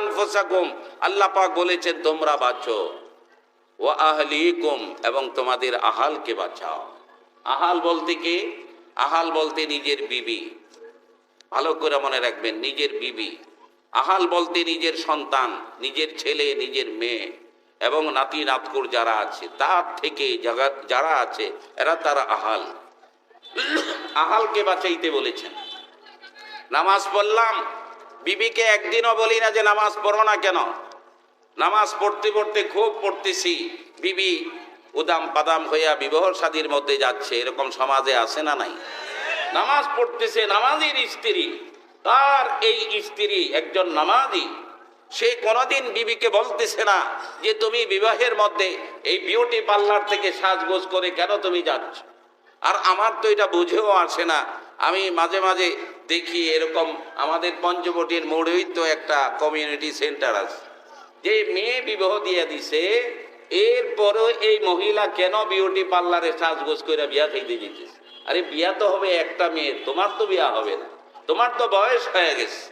আনফুসাকুম, আল্লাহ পাক বলেছেন, তোমরা বাঁচো। ও আহলিকুম, এবং তোমাদের আহালকে বাঁচাও। আহাল বলতে কি? আহাল বলতে নিজের বিবি। ভালো করে মনে রাখবেন, নিজের বিবি। আহাল বলতে নিজের সন্তান, নিজের ছেলে, নিজের মেয়ে, এবং নাতি, নাতকুর যারা আছে, তার থেকে যারা- আছে, এরা তারা আহাল। আহালকে বাঁচাইতে বলেছেন। নামাজ পড়লাম বিবিকে একদিনও বলি না যে নামাজ পড়ো না কেন? নামাজ পড়তে পড়তে খুব পড়তেছি। বিবি উদাম পাদাম হইয়া বিবাহ শাদীর মধ্যে যাচ্ছে। এরকম সমাজে আছে না নাই? নামাজ পড়তেছে, নামাজের স্ত্রী। তার এই স্ত্রী একজন নামাজি। সে কোনোদিন বিবিকে বলতেছে না যে তুমি বিবাহের মধ্যে এই বিউটি পার্লার থেকে সাজগোজ করে কেন তুমি যাচ্ছ? আর আমার তো এটা বুঝেও আসে না। আমি মাঝে মাঝে দেখি এরকম আমাদের পঞ্চবটির মোড়েই তো একটা কমিউনিটি সেন্টার আছে। যে মেয়ে বিবাহ দিয়ে দিছে, এরপরও এই মহিলা কেন বিউটি পার্লারে সাজগোজ করে বিয়া খাইতে যেতেছে আরে বিয়া তো হবে একটা মেয়ে তোমার তো বিয়া হবে না। তোমার তো বয়স হয়ে গেছে।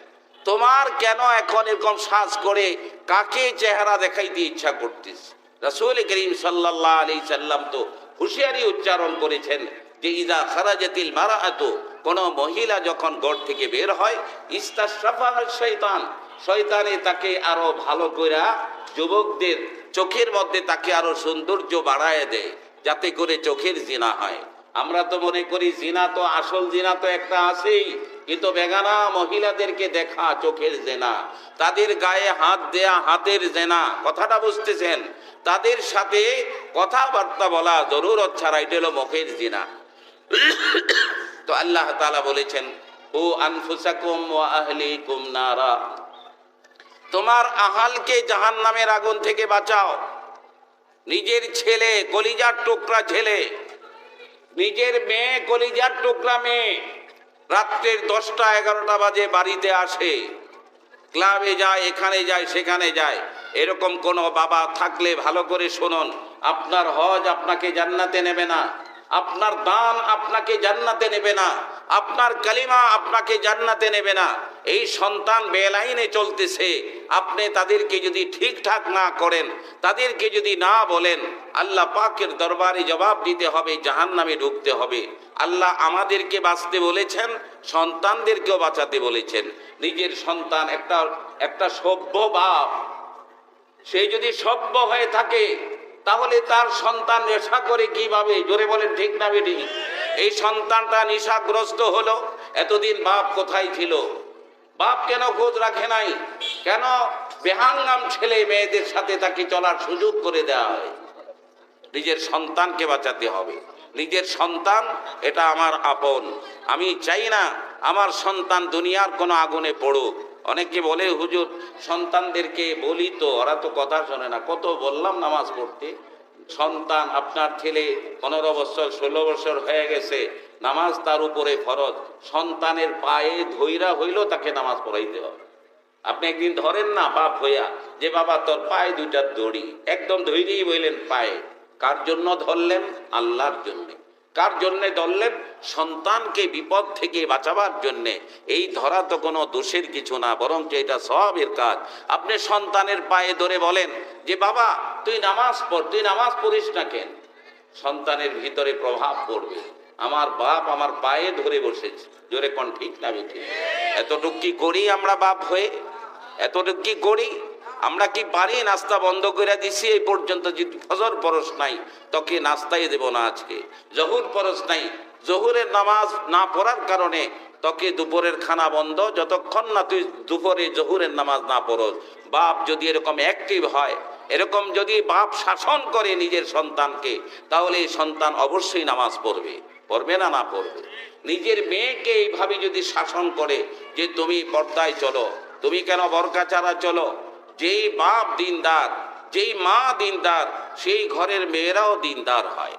তোমার কেন এখন এরকম সাজ করে কাকে চেহারা দেখাইতে ইচ্ছা করতিস রাসূল করিম সাল্লাল্লাহু আলাইহি সাল্লাম তো হুঁশিয়ারি উচ্চারণ করেছেন যে ইদা খারাজাতিল মারাআতু কোন মহিলা যখন গড় থেকে বের হয়, ইস্তাশরাফা শৈতান শয়তানে তাকে আরও ভালো কইরা যুবকদের চোখের মধ্যে তাকে আরও সৌন্দর্য বাড়ায় দেয়, যাতে করে চোখের জিনা হয়। আমরা তো মনে করি জিনা তো আসল জিনা তো একটা আছেই, কিন্তু বেগানা মহিলাদেরকে দেখা চোখের জেনা, তাদের গায়ে হাত দেয়া হাতের জেনা, কথাটা বুঝতেছেন? তাদের সাথে কথাবার্তা বলা জরুরত ছাড়া এটা হলো মুখের জিনা। তো আল্লাহ তালা বলেছেন, ও আনফুসাকুম ওয়া আহলিকুম নারা। তোমার আহালকে জাহান্নামের আগুন থেকে বাঁচাও। নিজের ছেলে কলিজার টুকরা ছেলে নিজের মেয়ে কলিজার টুকরা মেয়ে রাত্রের দশটা এগারোটা বাজে বাড়িতে আসে, ক্লাবে যায়, এখানে যায়, সেখানে যায়। এরকম কোনো বাবা থাকলে ভালো করে শুনুন, আপনার হজ আপনাকে জান্নাতে নেবে না। আপনার দান আপনাকে জান্নাতে নেবে না। আপনার কালিমা আপনাকে জান্নাতে নেবে না। এই সন্তান বেলাইনে চলতেছে। আপনি তাদেরকে যদি ঠিকঠাক না করেন, তাদেরকে যদি না বলেন, আল্লাহ পাকের দরবারে জবাব দিতে হবে, জাহান্নামে ঢুকতে হবে। আল্লাহ আমাদেরকে বাঁচতে বলেছেন, সন্তানদেরকেও বাঁচাতে বলেছেন। নিজের সন্তান একটা একটা সভ্য বাপ, সে যদি সভ্য হয়ে থাকে তাহলে তার সন্তান নেশা করে কীভাবে? জোরে বলেন, ঠিক না বেটি? এই সন্তানটা নেশাগ্রস্ত হলো, এতদিন বাপ কোথায় ছিল? বাপ কেন খোঁজ রাখে নাই? কেন বেহাঙ্গাম ছেলে মেয়েদের সাথে তাকে চলার সুযোগ করে দেওয়া হয়? নিজের সন্তানকে বাঁচাতে হবে। নিজের সন্তান, এটা আমার আপন। আমি চাই না আমার সন্তান দুনিয়ার কোনো আগুনে পড়ুক। অনেকে বলে, হুজুর, সন্তানদেরকে বলি তো, ওরা তো কথা শোনে না। কত বললাম নামাজ পড়তে, সন্তান আপনার ছেলে পনেরো বছর, ষোলো বছর হয়ে গেছে, নামাজ তার উপরে ফরজ। সন্তানের পায়ে ধৈরা হইলেও তাকে নামাজ পড়াইতে হবে। আপনি একদিন ধরেন না বাপ হইয়া, যে বাবা, তোর পায়ে দুইটা দড়ি। একদম ধৈর্যই বইলেন পায়ে। কার জন্য ধরলেন? আল্লাহর জন্যে। কার জন্যে ধরলেন? সন্তানকে বিপদ থেকে বাঁচাবার জন্যে। এই ধরা তো কোনো দোষের কিছু না বরং এটা সবের কাজ। আপনি সন্তানের পায়ে ধরে বলেন যে, বাবা, তুই নামাজ পড়, তুই নামাজ পড়িস না কেন? সন্তানের ভিতরে প্রভাব পড়বে। আমার বাপ আমার পায়ে ধরে বসেছে। জোরে কোন ঠিক না ঠিক এতটুক কি করি আমরা বাপ হয়ে? এতটুক কি করি? আমরা কি পারি? নাস্তা বন্ধ করে দিছি, এই পর্যন্ত যদি ফজর পরশ নাই, তোকে নাস্তাই দেব না আজকে। জহুর পরশ নাই। জহুরের নামাজ না পড়ার কারণে তোকে দুপুরের খানা বন্ধ, যতক্ষণ না তুই দুপুরে জহুরের নামাজ না পড়স। বাপ যদি এরকম অ্যাক্টিভ হয়, এরকম যদি বাপ শাসন করে নিজের সন্তানকে, তাহলে এই সন্তান অবশ্যই নামাজ পড়বে। পড়বে না না পড়বে। নিজের মেয়েকে এইভাবে যদি শাসন করে যে তুমি পর্দায় চলো, তুমি কেন বরকা চারা চলো যেই বাপ দিনদার, যেই মা দিনদার, সেই ঘরের মেয়েরাও দিনদার হয়।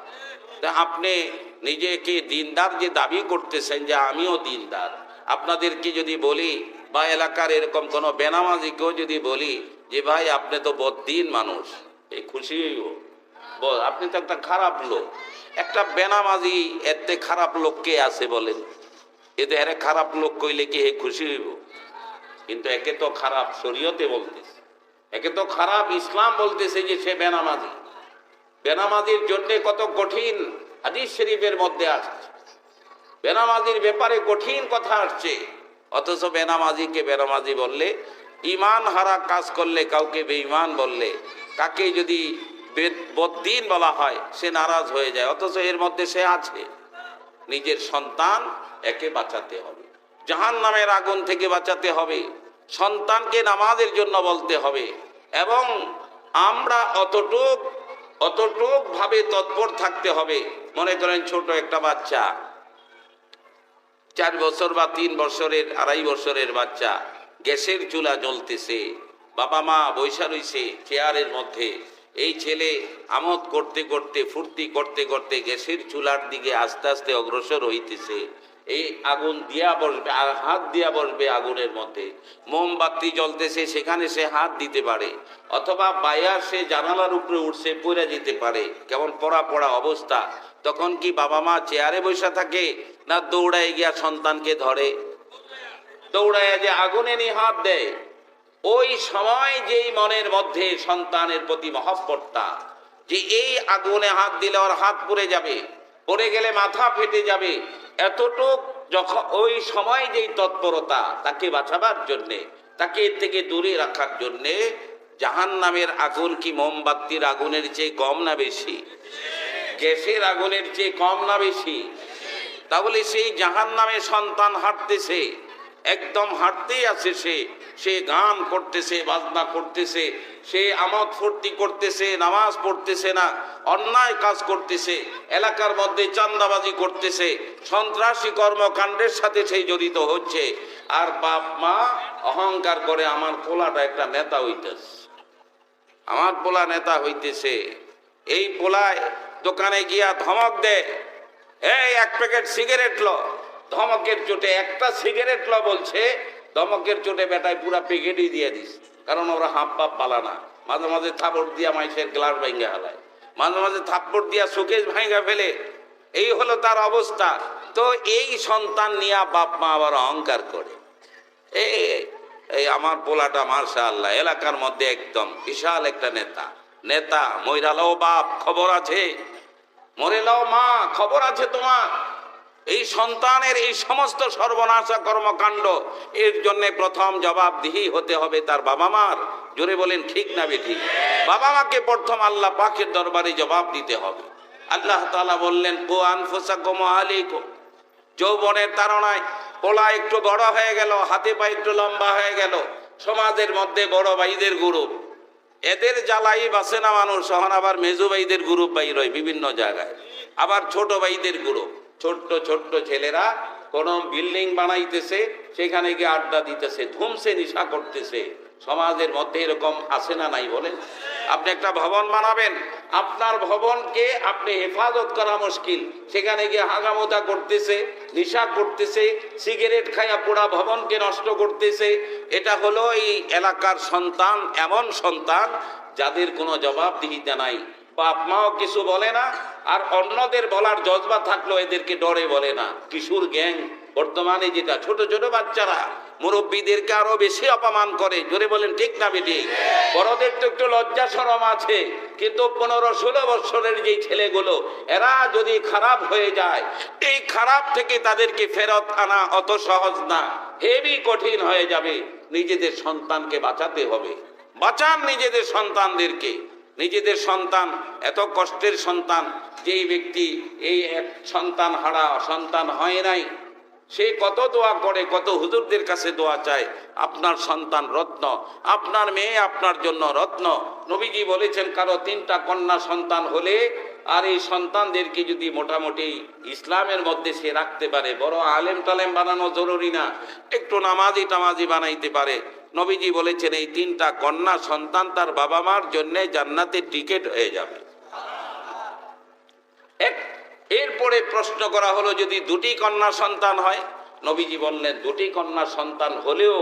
তা আপনি নিজেকে দিনদার যে দাবি করতেছেন যে আমিও দিনদার। আপনাদেরকে যদি বলি, বা এলাকার এরকম কোনো বেনামাজিকেও যদি বলি যে, ভাই, আপনি তো বদিন মানুষ। এই খুশি হইব? আপনি তো একটা খারাপ লোক। একটা বেনামাজি এতে খারাপ লোক কে আছে বলেন? এতে আরে খারাপ লোক কইলে কি হে খুশি হইব? কিন্তু একে তো খারাপ শরীয়তে বলতেছে। একে তো খারাপ ইসলাম বলতেছে যে সে বেনামাজি। বেনামাজির জন্য কত কঠিন হাদিস শরীফের মধ্যে আসছে বেনামাজির ব্যাপারে কঠিন কথা আসছে। অথচ বেনামাজিকে বেনামাজি বললে, ইমান হারা কাজ করলে কাউকে বেঈমান বললে, কাকে যদি বদ্দিন বলা হয়, সে নারাজ হয়ে যায়। অথচ এর মধ্যে সে আছে। নিজের সন্তান একে বাঁচাতে হবে। জাহান নামের আগুন থেকে বাঁচাতে হবে। সন্তানকে নামাজের জন্য বলতে হবে। এবং আমরা অতটুক অতটুক ভাবে তৎপর থাকতে হবে। মনে করেন ছোট একটা বাচ্চা, চার বছর বা তিন বছরের, আড়াই বছরের বাচ্চা, গ্যাসের চুলা জ্বলতেছে, বাবা মা বৈশা রইছে চেয়ারের মধ্যে। এই ছেলে আমোদ করতে করতে, ফুর্তি করতে করতে গ্যাসের চুলার দিকে আস্তে আস্তে অগ্রসর হইতেছে। এই আগুন দিয়া বসবে, আর হাত দিয়া বসবে আগুনের মধ্যে। মোমবাতি জ্বলতেছে, সেখানে সে হাত দিতে পারে, অথবা বায়ার সে জানালার উপরে উঠছে পড়ে যেতে পারে। কেমন পড়া পড়া অবস্থা। তখন কি বাবা মা চেয়ারে বসে থাকে, না দৌড়ায় গিয়া সন্তানকে ধরে? দৌড়ায় যে আগুনে নিয়ে হাত দেয়। ওই সময় যেই মনের মধ্যে সন্তানের প্রতি মহব্বতটা, যে এই আগুনে হাত দিলে ওর হাত পুড়ে যাবে, পড়ে গেলে মাথা ফেটে যাবে এতটুক যখন ওই সময় যেই তৎপরতা, তাকে বাঁচাবার জন্যে, তাকে এর থেকে দূরে রাখার জন্যে জাহান নামের আগুন কি মোমবাতির আগুনের চেয়ে কম না বেশি? গ্যাসের আগুনের চেয়ে কম না বেশি? তাহলে সেই জাহান নামে সন্তান হাঁটতেছে, একদম হাঁটতেই আছে সে। সে গান করতেছে, বাজনা করতেছে, সে আমোদ ফুর্তি করতেছে, নামাজ পড়তেছে না, অন্যায় কাজ করতেছে, এলাকার মধ্যে চান্দাবাজি করতেছে, সন্ত্রাসী কর্মকাণ্ডের সাথে সেই জড়িত হচ্ছে। আর বাপ মা অহংকার করে আমার পোলাটা একটা নেতা হইতেছে। আমার পোলা নেতা হইতেছে। এই পোলায় দোকানে গিয়া ধমক দেয় এই, এক প্যাকেট সিগারেট ল। ধমকের চোটে একটা সিগারেট ল বলছে ধমকের চোটে বেটায় পুরা প্যাকেটই দিয়ে দিস। কারণ ওরা হাঁপ পাপ পালা না। মাঝে মাঝে থাপড় দিয়া মাইসের গ্লাস ভেঙে হালায়। মাঝে মাঝে থাপ্পড় দিয়া শোকেশ ভাঙা ফেলে। এই হলো তার অবস্থা। তো এই সন্তান নিয়ে বাপ মা আবার অহংকার করে। এই এই আমার পোলাটা মার্শা আল্লাহ এলাকার মধ্যে একদম বিশাল একটা নেতা। নেতা মহিলাও বাপ, খবর আছে। মরেলাও মা, খবর আছে তোমার। এই সন্তানের এই সমস্ত সর্বনাশা কর্মকাণ্ড, এর জন্য প্রথম জবাবদিহি হতে হবে তার বাবা মার জোরে বলেন, ঠিক না বেঠি বাবা মাকে প্রথম আল্লাহ পাকের দরবারে জবাব দিতে হবে। আল্লাহ তাআলা বললেন, কো আনফোসা আনফুসাকুম আলাইকুম যৌবনের তাড়নায় পোলা একটু বড় হয়ে গেল, হাতে পা একটু লম্বা হয়ে গেল। সমাজের মধ্যে বড় ভাইদের গ্রুপ। এদের জ্বালাই বাসে না মানুষ সহন আবার মেজু ভাইদের গ্রুপ বাইর হয় বিভিন্ন জায়গায়। আবার ছোট ভাইদের গ্রুপ। ছোট্ট ছোট্ট ছেলেরা কোনো বিল্ডিং বানাইতেছে, সেখানে গিয়ে আড্ডা দিতেছে, ধুমসে নিশা করতেছে। সমাজের মধ্যে এরকম আছে না নাই বলেন? আপনি একটা ভবন বানাবেন, আপনার ভবনকে আপনি হেফাজত করা মুশকিল। সেখানে গিয়ে হাগামোদা করতেছে, নিশা করতেছে, সিগারেট খাইয়া পুরা ভবনকে নষ্ট করতেছে। এটা হলো এই এলাকার সন্তান, এমন সন্তান যাদের কোনো জবাবদিহিতা নাই। বাপ মাও কিছু বলে না, আর অন্যদের বলার জজবা থাকলেও এদেরকে ডরে বলে না। কিশোর গ্যাং, বর্তমানে যেটা ছোট ছোট বাচ্চারা, মুরব্বীদেরকে আরও বেশি অপমান করে। জোরে বলেন, ঠিক না, বেটি? বড়দের তো একটু লজ্জা সরম আছে, কিন্তু পনেরো ষোলো বৎসরের যে ছেলেগুলো, এরা যদি খারাপ হয়ে যায়, এই খারাপ থেকে তাদেরকে ফেরত আনা অত সহজ না। হেভি কঠিন হয়ে যাবে। নিজেদের সন্তানকে বাঁচাতে হবে। বাঁচান নিজেদের সন্তানদেরকে। নিজেদের সন্তান, এত কষ্টের সন্তান, যেই ব্যক্তি এই এক সন্তান হারা, সন্তান হয় নাই, সে কত দোয়া করে, কত হুজুরদের কাছে দোয়া চায়, আপনার সন্তান রত্ন, আপনার মেয়ে আপনার জন্য রত্ন। নবীজি বলেছেন, কারও তিনটা কন্যা সন্তান হলে আর এই সন্তানদেরকে যদি মোটামুটি ইসলামের মধ্যে সে রাখতে পারে, বড় আলেম টালেম বানানো জরুরি না, একটু নামাজি টামাজি বানাইতে পারে নবীজি বলেছেন, এই তিনটা কন্যা সন্তান তার বাবা মার জন্য জান্নাতের টিকিট হয়ে যাবে। এরপরে প্রশ্ন করা হলো, যদি দুটি কন্যা সন্তান হয়, নবীজি বললেন, দুটি কন্যা সন্তান হলেও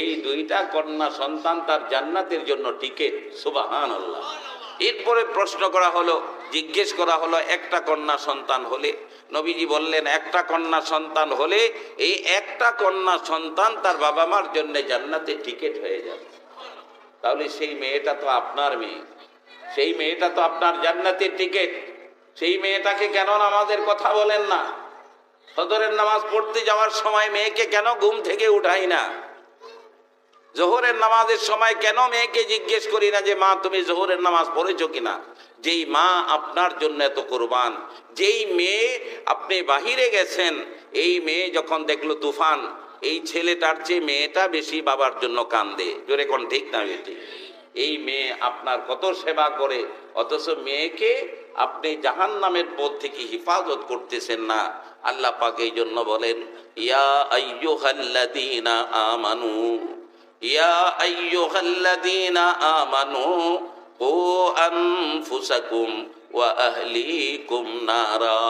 এই দুইটা কন্যা সন্তান তার জান্নাতের জন্য টিকিট সুবাহান আল্লাহ এরপরে প্রশ্ন করা হলো, জিজ্ঞেস করা হলো, একটা কন্যা সন্তান হলে? নবীজি বললেন, একটা কন্যা সন্তান হলে এই একটা কন্যা সন্তান তার বাবা মার জন্য জান্নাতে টিকিট হয়ে যাবে। তাহলে সেই মেয়েটা তো আপনার মেয়ে। সেই মেয়েটা তো আপনার জান্নাতের টিকিট। সেই মেয়েটাকে কেন নামাজের কথা বলেন না? সদরের নামাজ পড়তে যাওয়ার সময় মেয়েকে কেন ঘুম থেকে উঠাই না? জোহরের নামাজের সময় কেন মেয়েকে জিজ্ঞেস করি না যে, মা, তুমি জোহরের নামাজ পড়েছো কিনা? যেই মা আপনার জন্য এত কোরবান, যেই মেয়ে আপনি বাহিরে গেছেন, এই মেয়ে যখন দেখল তুফান, এই ছেলেটার চেয়ে মেয়েটা বেশি বাবার জন্য কান্দে। জোরে কোন ঠিক না বেটি? এই মেয়ে আপনার কত সেবা করে, অথচ মেয়েকে আপনি জাহান নামের পথ থেকে হিফাজত করতেছেন না। আল্লাহ পাক এই জন্য বলেন, ইয়া আইয়ুহাল্লাযীনা আমানু। ইয়া আইয়ুহাল্লাযীনা আমানু কু আনফুসাকুম ওয়া আহলিকুম নারা।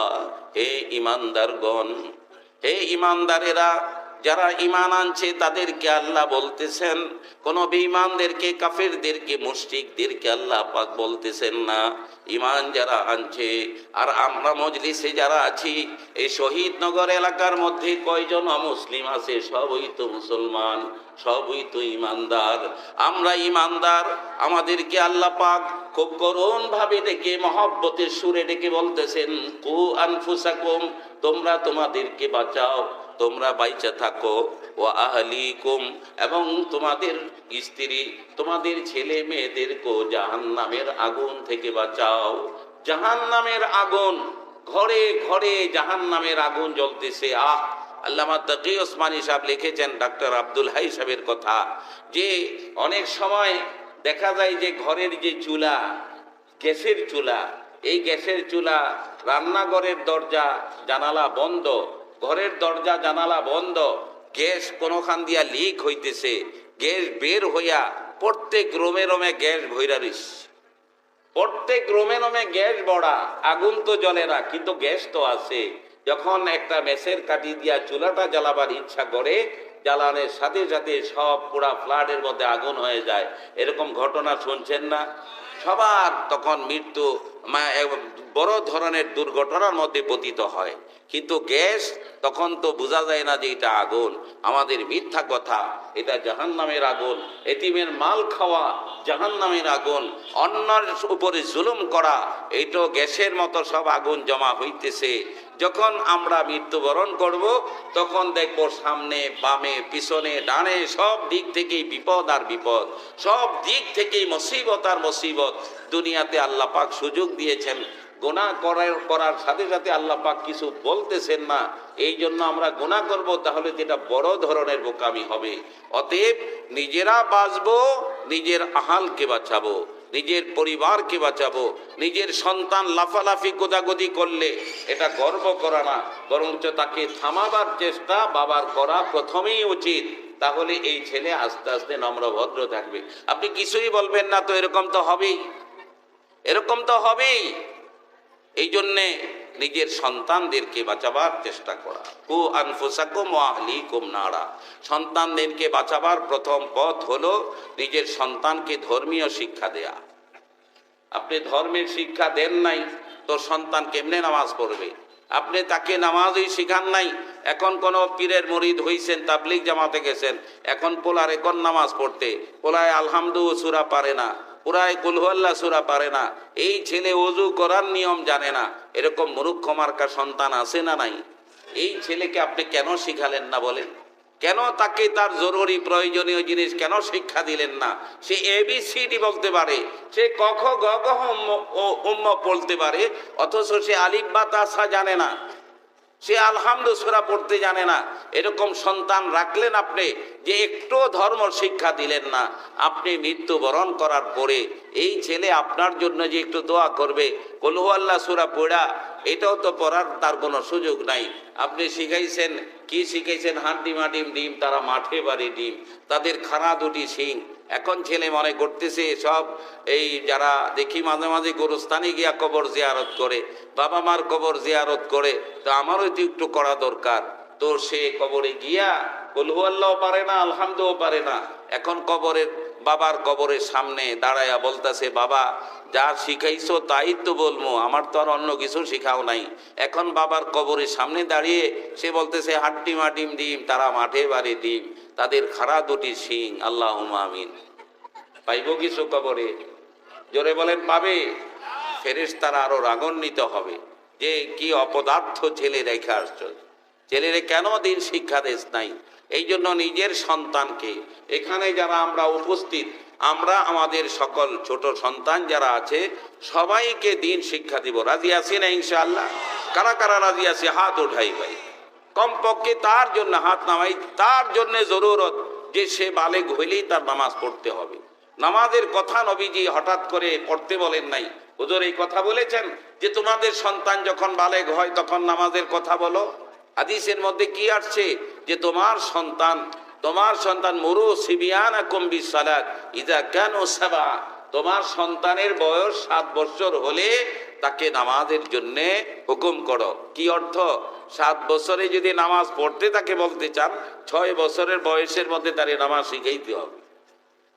হে ইমানদারগণ হে ইমানদারেরা যারা ইমান আনছে, তাদেরকে আল্লাহ বলতেছেন, কোন বেঈমানদেরকে, কাফেরদেরকে, মুশরিকদেরকে আল্লাহ পাক বলতেছেন না। ইমান যারা আনছে, আর আমরা মজলিসে যারা আছি, এই শহীদ নগর এলাকার মধ্যে কয়জন মুসলিম আছে? সবই তো মুসলমান, সবই তো ইমানদার আমরা ইমানদার আমাদেরকে আল্লাহ পাক খুব করুণ ভাবে ডেকে, মহব্বতের সুরে ডেকে বলতেছেন, কু আনফুসাকুম, তোমরা তোমাদেরকে বাঁচাও। তোমরা বাইচা থাকো। ও আহলিকুম, এবং তোমাদের স্ত্রী, তোমাদের ছেলে মেয়েদেরকেও জাহান নামের আগুন থেকে বাঁচাও। জাহান নামের আগুন, ঘরে ঘরে জাহান নামের আগুন জ্বলতেছে। আহ, আল্লামা তকি ওসমানী সাহেব লিখেছেন ডাক্তার আব্দুল হাই সাহেবের কথা, যে অনেক সময় দেখা যায় যে ঘরের যে চুলা, গ্যাসের চুলা, এই গ্যাসের চুলা রান্নাঘরের দরজা, জানালা বন্ধ ঘরের দরজা, জানালা বন্ধ। গ্যাস কোনোখান দিয়া লিক হইতেছে। গ্যাস বের হইয়া প্রত্যেক রোমে রোমে গ্যাস ভৈরা প্রত্যেক রোমে রোমে গ্যাস বড়া আগুন তো জ্বলে না কিন্তু গ্যাস তো আছে। যখন একটা মেসের কাটি দিয়া চুলাটা জ্বালাবার ইচ্ছা করে, জ্বালানের সাথে সাথে সব পুরা ফ্লাডের মধ্যে আগুন হয়ে যায়। এরকম ঘটনা শুনছেন না? সবার তখন মৃত্যু বড় ধরনের দুর্ঘটনার মধ্যে পতিত হয়। কিন্তু গ্যাস, তখন তো বোঝা যায় না যে এটা আগুন। আমাদের মিথ্যা কথা, এটা জাহান নামের আগুন। এতিমের মাল খাওয়া জাহান নামের আগুন। অন্যর উপরে জুলুম করা, এইটো গ্যাসের মতো সব আগুন জমা হইতেছে। যখন আমরা মৃত্যুবরণ করব, তখন দেখব সামনে, বামে, পিছনে, ডানে সব দিক থেকেই বিপদ আর বিপদ। সব দিক থেকেই মুসিবত আর মুসিবত। দুনিয়াতে আল্লাহ পাক সুযোগ দিয়েছেন। গোনা করার করার সাথে সাথে আল্লাহ পাক কিছু বলতেছেন না, এই জন্য আমরা গোনা করব, তাহলে যেটা বড় ধরনের বোকামি হবে। অতএব নিজেরা বাঁচবো, নিজের আহালকে বাঁচাবো, নিজের পরিবারকে বাঁচাবো, নিজের সন্তান লাফালাফি গোদাগদি করলে এটা গর্ব করা না, বরঞ্চ তাকে থামাবার চেষ্টা, বাবার করা প্রথমেই উচিত। তাহলে এই ছেলে আস্তে আস্তে নম্র ভদ্র থাকবে। আপনি কিছুই বলবেন না, তো এরকম তো হবেই। এরকম তো হবেই। এই জন্যে নিজের সন্তানদেরকে বাঁচাবার চেষ্টা করা। কু আনফুসাকুম ও আহলিকুম নারা। সন্তানদেরকে বাঁচাবার প্রথম পথ হলো নিজের সন্তানকে ধর্মীয় শিক্ষা দেয়া। আপনি ধর্মের শিক্ষা দেন নাই, তোর সন্তান কেমনে নামাজ পড়বে? আপনি তাকে নামাজই শিখান নাই, এখন কোন পীরের মরিদ হইছেন তাবলিক জামাতে গেছেন, এখন পোলার এখন নামাজ পড়তে, পোলায় আলহামদু সুরা পারে না। পুরায় কুলহল্লা সুরা পারে না। এই ছেলে অজু করার নিয়ম জানে না। এরকম মুরুক্ষ মার্কা সন্তান আছে না নাই? এই ছেলেকে আপনি কেন শিখালেন না বলেন? কেন তাকে তার জরুরি প্রয়োজনীয় জিনিস কেন শিক্ষা দিলেন না? সে এবিসিডি বলতে পারে। সে কখ গ গ হ, উম্ম পড়তে পারে। অথচ সে আলিফ বা তাসা জানে না। সে আলহামদু সুরা পড়তে জানে না। এরকম সন্তান রাখলেন আপনি যে একটু ধর্ম শিক্ষা দিলেন না। আপনি মৃত্যুবরণ করার পরে এই ছেলে আপনার জন্য যে একটু দোয়া করবে কলহু আল্লাহ সুরা পড়া। এটাও তো পড়ার তার কোনো সুযোগ নাই। আপনি শিখাইছেন, কি শিখাইছেন? হাড্ডি মাটিম ডিম, তারা মাঠে বাড়ি ডিম। তাদের খানা দুটি শিং। এখন ছেলে মনে করতেছে, সব এই যারা দেখি মাঝে মাঝে গোরস্থানে গিয়া কবর জিয়ারত করে, বাবা মার কবর জিয়ারত করে, তো আমারও তো একটু করা দরকার। তো সে কবরে গিয়া কলহু আল্লাহ পারে না আলহামদুও পারে না। এখন কবরের বাবার কবরের সামনে দাঁড়ায়া বলতেছে, বাবা, যা শিখাইছো তাই তো বলব, আমার তো আর অন্য কিছু শিখাও নাই। এখন বাবার কবরের সামনে দাঁড়িয়ে সে বলতেছে, হাড্ডি মাটিম ডিম, তারা মাঠে বাড়ি ডিম। তাদের খাড়া দুটি সিং আল্লাহ আমিন। পাইব কিছু কবরে? জোরে বলেন, পাবে। ফেরেস তারা আরও রাগান্বিত হবে। যে কি অপদার্থ ছেলে রেখে আসছ? ছেলেরে কেন দিন শিক্ষা দেশ নাই? এই জন্য নিজের সন্তানকে, এখানে যারা আমরা উপস্থিত, আমরা আমাদের সকল ছোট সন্তান যারা আছে, সবাইকে দিন শিক্ষা দিব। রাজি আছি না ইনশাআল্লাহ? কারা কারা রাজি আছে? হাত উঠাই ভাই। কমপক্ষে তার জন্য হাত নামাই, তার জন্য জরুরত যে সে বালেগ হইলেই তার নামাজ পড়তে হবে। নামাজের কথা নবীজি হঠাৎ করে পড়তে বলেন নাই। হুজুর, এই কথা বলেছেন যে তোমাদের সন্তান যখন বালেগ হয় তখন নামাজের কথা বলো। হাদিসের মধ্যে কি আসছে? যে তোমার সন্তান তোমার সন্তান মরু সিবিয়ান কম্বি সালাদ ইদা কেন সেবা। তোমার সন্তানের বয়স সাত বছর হলে তাকে নামাজের জন্যে হুকুম করো। কি অর্থ? সাত বছরে যদি নামাজ পড়তে তাকে বলতে চান, ছয় বছরের বয়সের মধ্যে তারে নামাজ শিখাইতে হবে।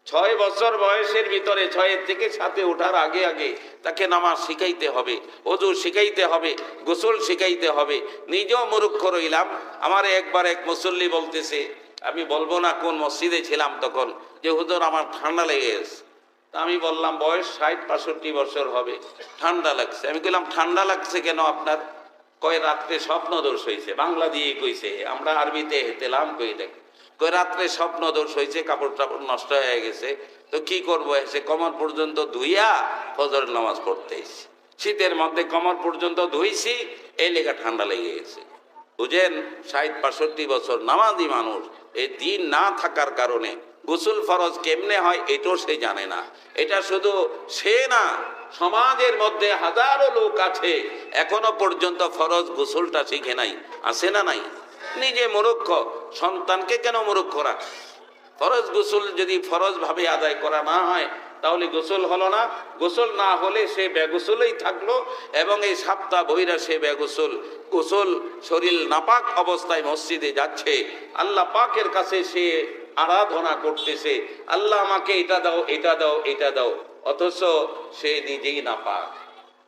ছয় বছর বয়সের ভিতরে ছয়ের থেকে সাথে ওঠার আগে আগে তাকে নামাজ শিখাইতে হবে, অজু শিখাইতে হবে, গোসল শিখাইতে হবে। নিজেও মুরুক্ষ রইলাম, আমার একবার এক মুসল্লি বলতেছে, আমি বলব না কোন মসজিদে ছিলাম তখন, যে হুজুর আমার ঠান্ডা লেগে গেছে। তা আমি বললাম, বয়স ষাট, বাষট্টি বছর হবে, ঠান্ডা লাগছে। আমি বললাম ঠান্ডা লাগছে কেন আপনার? কয় রাত্রে স্বপ্ন দোষ হয়েছে বাংলা দিয়ে কইছে, আমরা আরবিতে হেতেলাম কই দেখ। কই রাত্রে স্বপ্ন দোষ হয়েছে কাপড় টাপড় নষ্ট হয়ে গেছে। তো কি করব? এসে কমর পর্যন্ত ধুইয়া ফজর নামাজ পড়তে এসেছি। শীতের মধ্যে কমর পর্যন্ত ধুইছি, এই লেখা ঠান্ডা লেগে গেছে। বুঝেন, ষাট, বাষট্টি বছর নামাজি মানুষ, এই দিন না থাকার কারণে গোসল ফরজ কেমনে হয় এটাও সে জানে না। এটা শুধু সে না, সমাজের মধ্যে হাজারো লোক আছে, এখনও পর্যন্ত ফরজ গোসলটা শিখে নাই আছে না নাই। নিজে মুরুক্ষ সন্তানকে কেন মুরুক্ষ রাখ? ফরজ গোসল যদি ফরজ ভাবে আদায় করা না হয়, তাহলে গোসল হলো না। গোসল না হলে সে বেগোসলেই থাকল, এবং এই সাপ্তাহ বইরা সে বেগোসল। গোসল শরীর নাপাক অবস্থায় মসজিদে যাচ্ছে। আল্লাহ পাকের কাছে সে আরাধনা করতেছে। আল্লাহ আমাকে এটা দাও এটা দাও এটা দাও। অথচ সে নিজেই নাপাক।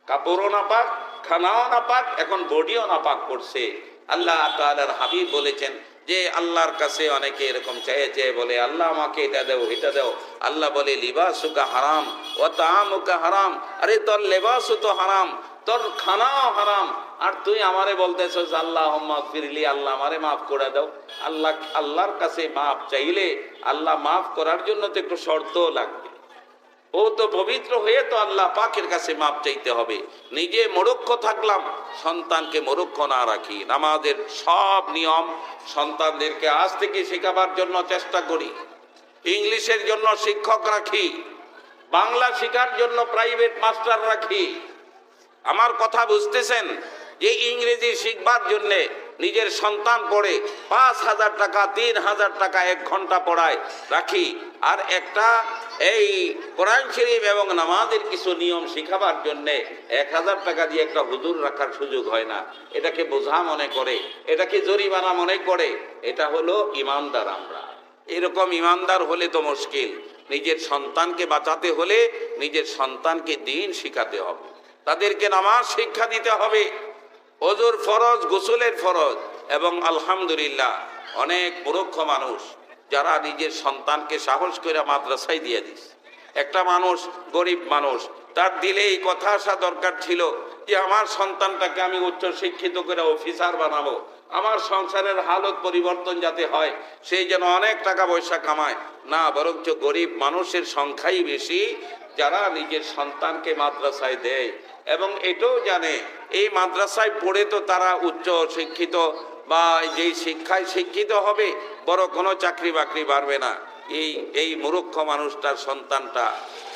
কাপড়ও নাপাক, খানাও নাপাক, এখন বডিও নাপাক করছে। আল্লাহ তালার হাবিব বলেছেন যে, আল্লাহর কাছে অনেকে এরকম চেয়ে চেয়ে বলে, আল্লাহ আমাকে এটা দেও এটা দেও। আল্লাহ বলে, লিবাসুকা হারাম ও তামুকা হারাম। আরে তোর লেবাসও তো হারাম। তোর খানাও হারাম। আর তুই আমারে বলতেছ আল্লাহ ফিরলি আল্লাহ আমারে মাফ করে দাও। আল্লাহ, আল্লাহর কাছে মাফ চাইলে আল্লাহ মাফ করার জন্য তো একটু শর্তও লাগবে। ও তো পবিত্র হয়ে তো আল্লাহ পাকের কাছে মাপ চাইতে হবে। নিজে মরক্ষ থাকলাম, সন্তানকে মরক্ষ না রাখি। আমাদের সব নিয়ম সন্তানদেরকে আজ থেকে শেখাবার জন্য চেষ্টা করি। ইংলিশের জন্য শিক্ষক রাখি। বাংলা শেখার জন্য প্রাইভেট মাস্টার রাখি। আমার কথা বুঝতেছেন? যে ইংরেজি শিখবার জন্যে নিজের সন্তান পড়ে পাঁচ হাজার টাকা, তিন হাজার টাকা এক ঘণ্টা পড়ায় রাখি। আর একটা, এই কোরআন শরীফ এবং নামাজের কিছু নিয়ম শিখাবার জন্যে এক হাজার টাকা দিয়ে একটা হুজুর রাখার সুযোগ হয় না। এটাকে বোঝা মনে করে, এটাকে জরিমানা মনে করে, এটা হলো ইমানদার আমরা। এরকম ইমানদার হলে তো মুশকিল। নিজের সন্তানকে বাঁচাতে হলে নিজের সন্তানকে দিন শিখাতে হবে। তাদেরকে নামাজ শিক্ষা দিতে হবে। অজুর ফরজ, গোসলের ফরজ এবং আলহামদুলিল্লাহ অনেক মূর্খ মানুষ যারা নিজের সন্তানকে সাহস করে মাদ্রাসায় দিয়ে দিস একটা মানুষ গরিব মানুষ, তার দিলে এই কথা আসা দরকার ছিল যে আমার সন্তানটাকে আমি উচ্চ শিক্ষিত করে অফিসার বানাবো। আমার সংসারের হালত পরিবর্তন যাতে হয় সেই যেন অনেক টাকা পয়সা কামায়। না, বরঞ্চ গরিব মানুষের সংখ্যাই বেশি যারা নিজের সন্তানকে মাদ্রাসায় দেয় এবং এটাও জানে, এই মাদ্রাসায় পড়ে তো তারা উচ্চ শিক্ষিত বা যেই শিক্ষায় শিক্ষিত হবে, বড় কোনো চাকরি বাকরি বাড়বে না। এই এই মূর্খ মানুষটার সন্তানটা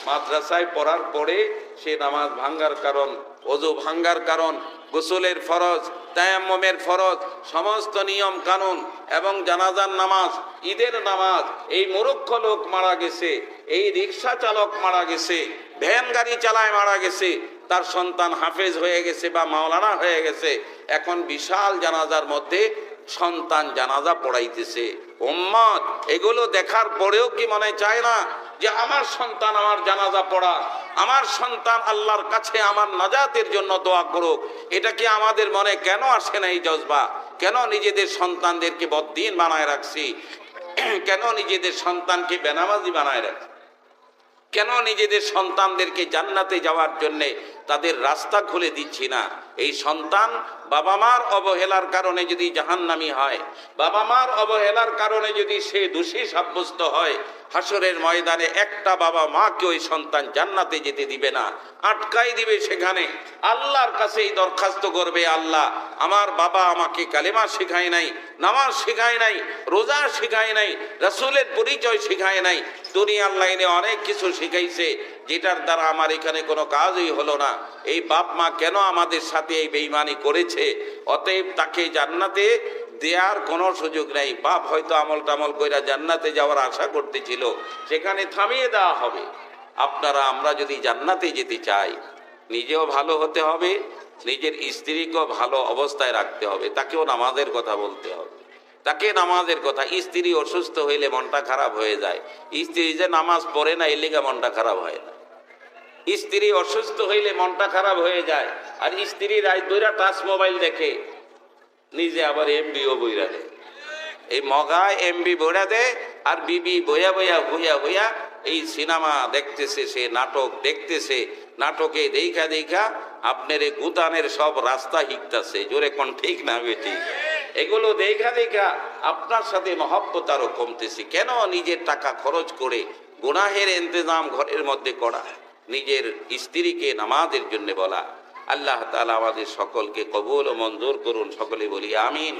মাদ্রাসায় পড়ার পরে সে নামাজ ভাঙ্গার কারণ অজু ভাঙ্গার কারণ গোসলের ফরজ, তায়াম্মমের ফরজ, সমস্ত নিয়ম কানুন এবং জানাজার নামাজ, ঈদের নামাজ, এই মূর্খ লোক মারা গেছে, এই রিক্সা চালক মারা গেছে, ভ্যান গাড়ি চালায় মারা গেছে, তার সন্তান হাফেজ হয়ে গেছে বা মাওলানা হয়ে গেছে, এখন বিশাল জানাজার মধ্যে সন্তান জানাজা পড়াইতেছে। উম্মত, এগুলো দেখার পরেও কি মনে চায় না যে আমার সন্তান আমার জানাজা পড়া আমার সন্তান আল্লাহর কাছে আমার নাজাতের জন্য দোয়া করুক। এটা কি আমাদের মনে কেন আসে না এই জজবা? কেন নিজেদের সন্তানদেরকে বদ্দিন বানায় রাখছি? কেন নিজেদের সন্তানকে বেনামাজি বানায় রাখছি? কেন নিজেদের সন্তানদেরকে জান্নাতে যাওয়ার জন্যে তাদের রাস্তা খুলে দিচ্ছি না? এই সন্তান বাবা মার অবহেলার কারণে যদি জাহান্নামি হয় বাবা মার অবহেলার কারণে যদি সে দোষী সাব্যস্ত হয় হাসরের ময়দানে একটা বাবা মাকে ওই সন্তান জান্নাতে যেতে দিবে না, আটকাই দিবে সেখানে। আল্লাহর কাছে এই দরখাস্ত করবে, আল্লাহ, আমার বাবা আমাকে কালেমা শেখায় নাই, নামাজ শেখায় নাই, রোজা শেখায় নাই, রাসূলের পরিচয় শেখায় নাই, দুনিয়ার লাইনে অনেক কিছু শিখাইছে, যেটার দ্বারা আমার এখানে কোনো কাজই হলো না। এই বাপ মা কেন আমাদের সাথে এই বেইমানি করেছে, অতএব তাকে জান্নাতে দেয়ার কোনো সুযোগ নেই। বাপ হয়তো আমল টামল কইরা জান্নাতে যাওয়ার আশা করতেছিল, সেখানে থামিয়ে দেওয়া হবে। আপনারা, আমরা যদি জান্নাতে যেতে চাই, নিজেও ভালো হতে হবে, নিজের স্ত্রীকেও ভালো অবস্থায় রাখতে হবে, তাকেও নামাজের কথা বলতে হবে। তাকে নামাজের কথা, স্ত্রী অসুস্থ হইলে মনটা খারাপ হয়ে যায়, স্ত্রী যে নামাজ পড়ে না, এর লেগে মনটা খারাপ হয় না। স্ত্রী অসুস্থ হইলে মনটা খারাপ হয়ে যায়। আর স্ত্রী রাত দুইরা টাচ মোবাইল দেখে, নিজে আবার এমবিও বইরা দেয়। এই মগা এমবি বইরা দেয় আর বিবি বইয়া বইয়া হইয়া হইয়া এই সিনেমা দেখতেছে সে, নাটক দেখতেছে। নাটকে দেখা দেখা আপনার এই গুদানের সব রাস্তা হিকতাছে, জোরে কোন ঠিক না বেটি এগুলো দেখা দেখা আপনার সাথে মহব্বত আরও কমতেছে। কেন নিজের টাকা খরচ করে গুনাহের ইন্তজাম ঘরের মধ্যে করা? নিজের স্ত্রীকে নামাজের জন্য বলা। আল্লাহ তালা আমাদের সকলকে কবুল ও মঞ্জুর করুন। সকলে বলি, আমিন।